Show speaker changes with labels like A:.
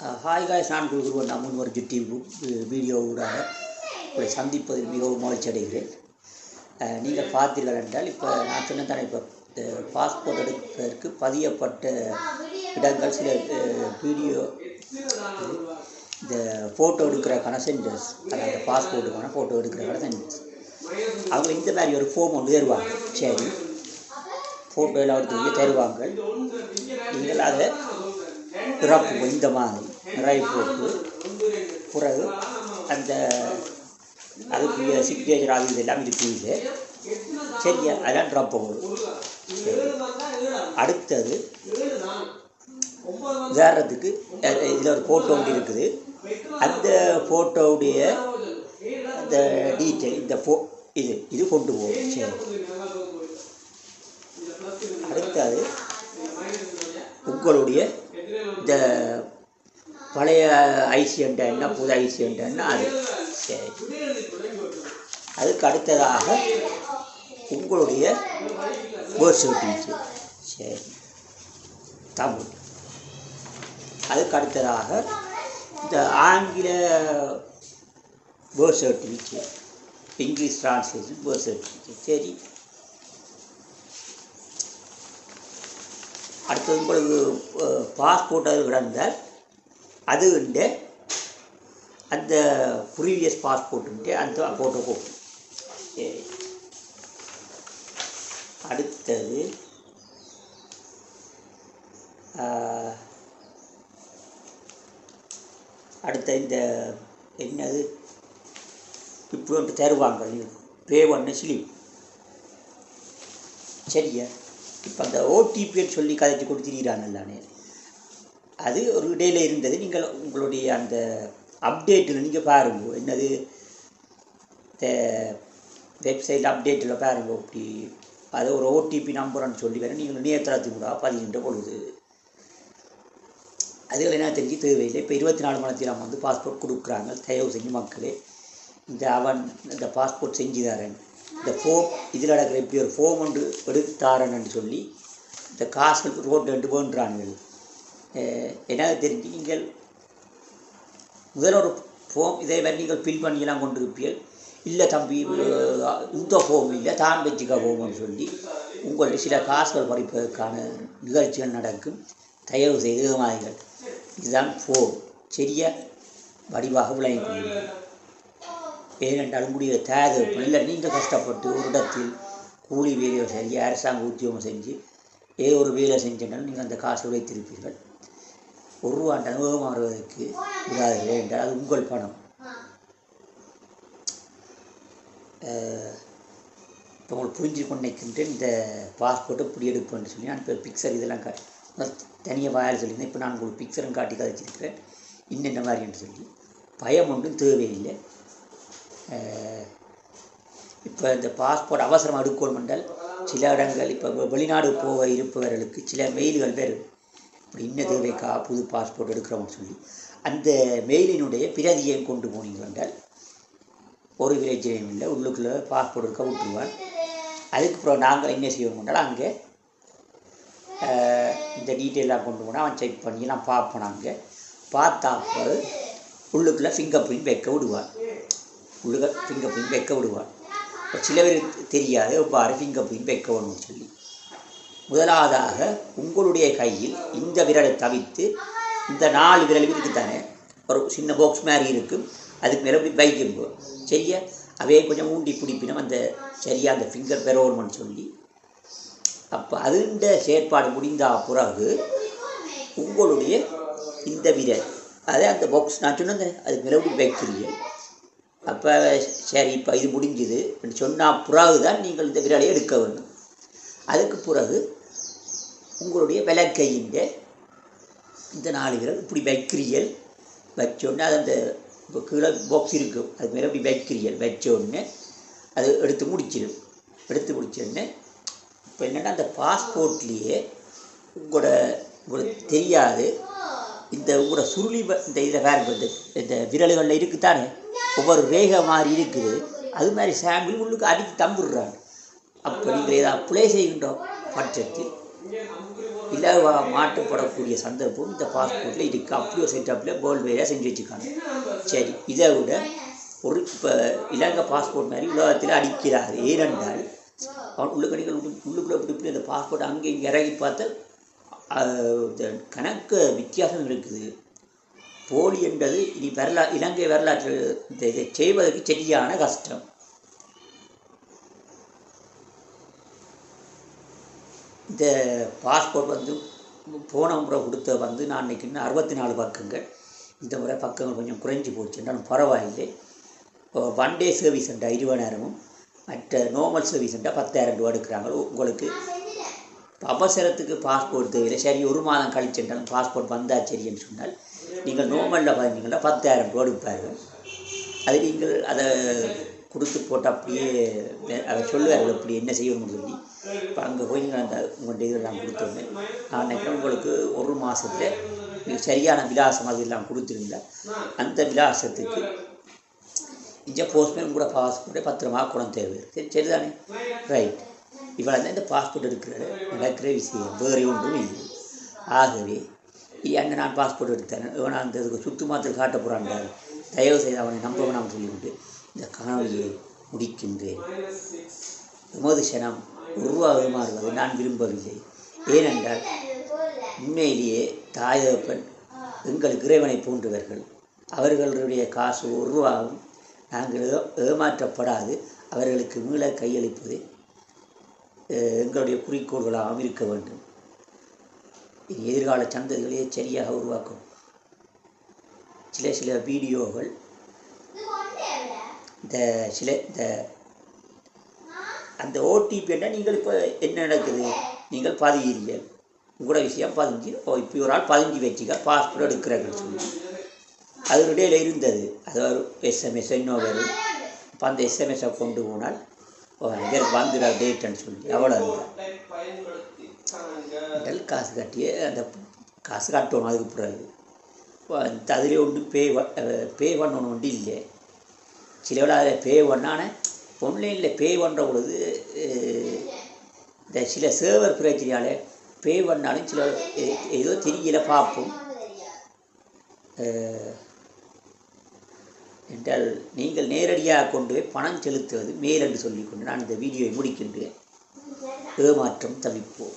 A: Hi guys நான் குருவன் அம்மன் ஒரு ஜுட்டி வீடியோவோட உங்களை சந்திப்பதில் மிகவும் மகிழ்ச்சி அடைகிறேன். நீங்கள் பார்த்தீர்கள் என்றால் இப்போ நான் சொன்னதானே இப்போ பாஸ்போர்ட் எடுப்பதற்கு பதியப்பட்ட இடங்கள் சில வீடியோ இந்த ஃபோட்டோ எடுக்கிறக்கான சென்டர்ஸ் அதாவது பாஸ்போர்ட்டுக்கான ஃபோட்டோ எடுக்கிறக்கான சென்டர்ஸ் அவங்க இந்த மாதிரி ஒரு ஃபோம் ஒன்று தருவாங்க. சரி. ஃபோட்டோ எல்லாம் எடுத்து தருவாங்க. நீங்கள் அதை பிறப்பு இந்த மாதிரி நிறைய போட்டு பிறகு அந்த அதுக்குரிய சிக்னேச்சர் அது இதெல்லாம் இருக்குது. சரியா அதெல்லாம் ட்ராப் போகும் சரி அடுத்தது உதாரணத்துக்கு இதில் ஒரு ஃபோட்டோ ஒன்று இருக்குது. அந்த ஃபோட்டோவுடைய அந்த டீட்டெயில் இந்த ஃபோ இது இது கொண்டு போகும் சரி. அடுத்தது உங்களுடைய இந்த பழைய ஐசியன்ட் என்ன புது ஐசியன்ட் அது. சரி. அதுக்கு அடுத்ததாக உங்களுடைய பேர்த் சர்டிஃபிகேட் சரி. தமிழ். அதுக்கு அடுத்ததாக இந்த ஆங்கில birth certificate English translation birth certificate சரி. அடுத்தது உங்களுக்கு பாஸ்போர்ட் அது கிடந்தால் அது உண்டு. அந்த ப்ரீவியஸ் பாஸ்போர்ட்டு அந்த ஃபோட்டோ கோப்பி அடுத்தது அடுத்த இந்த என்னது? இப்படி ஒன்று தருவாங்க. பே ஒன்று ஸ்லீப் சரியா? இப்போ அந்த ஓடிபின்னு சொல்லி கதைச்சு கொடுத்துருக்கிறாங்கல்லானே அது ஒரு இடையில இருந்தது. நீங்கள் உங்களுடைய அந்த அப்டேட்டில் நீங்கள் பாருங்க. என்னது? வெப்சைட் அப்டேட்டில் பாருங்க. அப்படி அது ஒரு ஓடிபி நம்பர்னு சொல்லி வேறு நீங்கள் இணையதளத்துக்கு கூட பதிகின்ற பொழுது. அதுகள் என்ன தெரிஞ்சு தேவையில்லை. இப்போ இருபத்தி நாலு மணி நேரம் வந்து பாஸ்போர்ட் கொடுக்குறாங்க. தயவு செஞ்சு மக்களே இந்த அவன் இந்த பாஸ்போர்ட் செஞ்சு தரேன் இந்த ஃபோம் இதில் நடக்கிற இப்படி ஒரு ஃபோம் ஒன்று எடுத்தாரன்னு சொல்லி இந்த காசு ரோட்டில் ரெண்டு போன்றானுங்கள் என்ன தெரிஞ்சு நீங்கள் முதல்ல ஒரு ஃபோம் இதே மாதிரி நீங்கள் ஃபில் பண்ணியெல்லாம் கொண்டு இருப்பீர்கள் இல்லை தம்பி இந்த ஃபோம் இல்லை தான் வச்சுக்க ஃபோம்னு சொல்லி உங்களுடைய சில காசுகள் படிப்பதற்கான நிகழ்ச்சிகள் நடக்கும். தயவு செய்து இதுதான் ஃபோம் சரியா? வடிவாக விளங்கி கொள்ளுங்கள் ஏனென்றால் உங்களுடைய தேவை இல்லை நீங்கள் கஷ்டப்பட்டு ஒரு இடத்தில் கூலி வேலையை செஞ்சு அரசாங்க உத்தியோகம் செஞ்சு ஏதோ ஒரு வேலை செஞ்சாலும் நீங்கள் அந்த காசை வைத்திருப்பீர்கள் ஒரு ரூபாண்ட அனுபவம் வருவதற்கு விடாதீர்கள் என்றால் அது உங்கள் பணம். இப்போ உங்களுக்கு புரிஞ்சு கொண்டிருக்கின்றேன் இந்த பாஸ்போர்ட்டை இப்படி எடுப்பேன்னு சொல்லி. நான் இப்போ பிக்சர் இதெல்லாம் காட்டி தனியாக வாயால் சொல்லியிருந்தேன். இப்போ நான் உங்களுக்கு பிக்சரும் காட்டி கதைச்சிருக்கிறேன் இன்னென்ன மாதிரின்னு சொல்லி. பயம் ஒன்றும் தேவையில்லை. இப்போ இந்த பாஸ்போர்ட் அவசரம் எடுக்கணும் மண்டல் சில இடங்கள் இப்போ வெளிநாடு போக இருப்பவர்களுக்கு சில மெயில்கள் வரும். இப்படி இன்ன தேவைக்கா புது பாஸ்போர்ட் எடுக்கிறோம்னு சொல்லி. அந்த மெயிலினுடைய பிரதியை கொண்டு போனீங்க என்றால் ஒரு விளைச்சலையும் இல்லை உள்ளுக்குள்ளே பாஸ்போர்ட் எடுக்க விட்டுருவான் அதுக்கப்புறம் நாங்கள் என்ன செய்வோம் என்றால் அங்கே இந்த டீட்டெயிலாக கொண்டு போனால் அவன் செக் பண்ணி நான் பார்ப்போம் அங்கே. பார்த்தா உள்ளுக்குள்ளே ஃபிங்கர் பிரிண்ட் வைக்க விடுவான் உள்ளுக ஃபிங்கர் பிரிண்ட் வைக்க விடுவாள். இப்போ சில பேருக்கு தெரியாது. எவ்வாறு ஃபிங்கர் பிரிண்ட் வைக்கணும்னு சொல்லி. முதலாவதாக உங்களுடைய கையில் இந்த விரலை தவித்து இந்த நாலு விரல் இருக்குதானே? ஒரு சின்ன பாக்ஸ் மாதிரி இருக்கும். அதுக்கு மேலே இப்படி வைக்கும்போ. சரியா? அவையே கொஞ்சம் ஊண்டி பிடிப்பினோம் அந்த சரியாக அந்த ஃபிங்கர் பெறணும்னு சொல்லி. அப்போ அதுண்ட செயற்பாடு முடிந்த பிறகு உங்களுடைய இந்த விரல். அதே அந்த பாக்ஸ் நான் சொன்னேன் அதுக்கு மேலே இப்படி வைக்கிறீர்கள். அப்போ சரி இப்போ இது முடிஞ்சுது. சொன்னால் பிறகு தான் நீங்கள் இந்த விரலை எடுக்க வேண்டும். அதுக்கு பிறகு உங்களுடைய விளக்கையின் இந்த நாலு விரல் இப்படி வைக்கிறீர்கள். வச்சோடனே அது அந்த இப்போ கீழே பாக்ஸ் இருக்கும் அது மேலே இப்படி வைக்கிறீர்கள். வச்சோடனே அது எடுத்து முடிச்சிடும். எடுத்து முடிச்சோடனே இப்போ என்னென்னா அந்த பாஸ்போர்ட்லேயே உங்களோட உங்களுக்கு தெரியாது. இந்த உங்களோட சுருளி இந்த இதில் வேறு இந்த இந்த விரல்களில் இருக்குதானே? ஒவ்வொரு ரேகை மாதிரி இருக்குது. அது மாதிரி சாம்பிள் உள்ளுக்கு அடித்து தம்பிடுறாங்க. அப்போ நீங்கள் ஏதாவது பிழை செய்கின்ற பட்சத்தில் இலவா மாட்டுப்படக்கூடிய சந்தர்ப்பம் இந்த பாஸ்போர்ட்டில் இருக்குது அப்படியோ ஒரு செட்டப்பில் வேலையாக செஞ்சு வச்சுருக்காங்க. சரி இதை விட ஒரு இப்போ இலங்கை பாஸ்போர்ட் மாதிரி உலகத்தில் அடிக்கிறார். ஏனென்றால் அவன் உள்ளுக்கடிகள் உள்ளுக்குள்ளே இப்படி இப்படி அந்த பாஸ்போர்ட் அங்கே இங்கே இறங்கி பார்த்தா கணக்கு வித்தியாசம் இருக்குது. போலி என்பது இனி வரலா இலங்கை வரலாற்று இந்த இதை செய்வதற்கு சரியான கஷ்டம். இந்த பாஸ்போர்ட் வந்து போன முறை கொடுத்த வந்து நான் நினைக்கிறேன் அறுபத்தி நாலு பக்கங்கள். இந்த முறை பக்கங்கள் கொஞ்சம் குறைஞ்சி போச்சு. என்றாலும் பரவாயில்லை. ஒன் டே சர்வீஸ் என்ற இருபதாயிரமும் மற்ற நார்மல் சர்வீஸ் என்றால் பத்தாயிரம் ரூபா எடுக்கிறாங்க. உங்களுக்கு இப்போ அவசரத்துக்கு பாஸ்போர்ட் தேவையில்லை. சரி ஒரு மாதம் கழிச்சுட்டாலும் பாஸ்போர்ட் வந்தா சரின்னு சொன்னால் நீங்கள் நோமலில் பார்த்தீங்கன்னா பத்தாயிரம் ரூபா எடுப்பார்கள் அது நீங்கள் அதை கொடுத்து போட்டு அப்படியே அதை சொல்லுவார்கள் இப்படி என்ன செய்யணும்னு சொல்லி. இப்போ அங்கே போய் நீங்கள் அந்த உங்கள்கிட்ட இதில் நான் நான் நினைக்கிறேன் உங்களுக்கு ஒரு மாதத்தில் சரியான விலாசம் அதெல்லாம் கொடுத்துருந்தா அந்த விலாசத்துக்கு இங்கே போஸ்ட்மேன் கூட பாஸ்போர்ட்டை பத்திரமா குணம் தேவை. சரி சரிதானே? ரைட் இவ்வளோ தான் இந்த பாஸ்போர்ட் எடுக்கிற நடக்கிற விஷயம் வேறு ஒன்றும் இல்லை. ஆகவே அங்கே நான் பாஸ்போர்ட் எடுத்தேன். இவன் அந்த இதுக்கு சுற்று மாத்திரம் காட்ட போகிறான் தயவு செய்து அவனை நம்ப வேணாம் சொல்லிவிட்டு இந்த காணொலியை முடிக்கின்றேன். விமோதிஷனம் உருவாகுமாறுவதை நான் விரும்பவில்லை. ஏனென்றால் உண்மையிலேயே தாயகப்பன் எங்கள் இறைவனை போன்றவர்கள். அவர்களுடைய காசு உருவாகும். நாங்கள் ஏமாற்றப்படாது. அவர்களுக்கு மீள கையளிப்பது எங்களுடைய குறிக்கோள்களாகவும் இருக்க வேண்டும். இது எதிர்கால சந்ததிகளையே சரியாக உருவாக்கும். சில சில வீடியோகள் இந்த சில இந்த அந்த ஓடிபி என்ன நீங்கள் இப்போ என்ன நடக்குது? நீங்கள் பதிகிறீர்கள் உங்களோட விஷயம் பதிஞ்சு ஓ இப்போ ஒரு ஆள் பதிஞ்சு வச்சுக்க பாஸ்போர்ட் எடுக்கிறாங்கன்னு சொல்லி. அதனுடைய இருந்தது. அது ஒரு எஸ்எம்எஸ் இன்னும் வரும் அந்த எஸ்எம்எஸை கொண்டு போனால் ஓ இதற்கு வந்துட டேட்டுன்னு சொல்லி. அவ்வளோ முதல் காசு கட்டியே அந்த காசு கட்டணும் அதுக்கு பிறகு. அந்த ஒன்று பே பே பண்ணணும் ஒன்று இல்லை சில விட அதில் பே பண்ணானே ஆன்லைனில் பே பண்ணுற பொழுது இந்த சில சேவர் பிரச்சனையால் பே பண்ணாலும் சில ஏதோ தெரியல பார்ப்போம். என்றால் நீங்கள் நேரடியாக கொண்டு போய் பணம் செலுத்துவது மேல் என்று சொல்லிக்கொண்டு நான் இந்த வீடியோவை முடிக்கின்றேன். ஏமாற்றம் தவிப்போம்.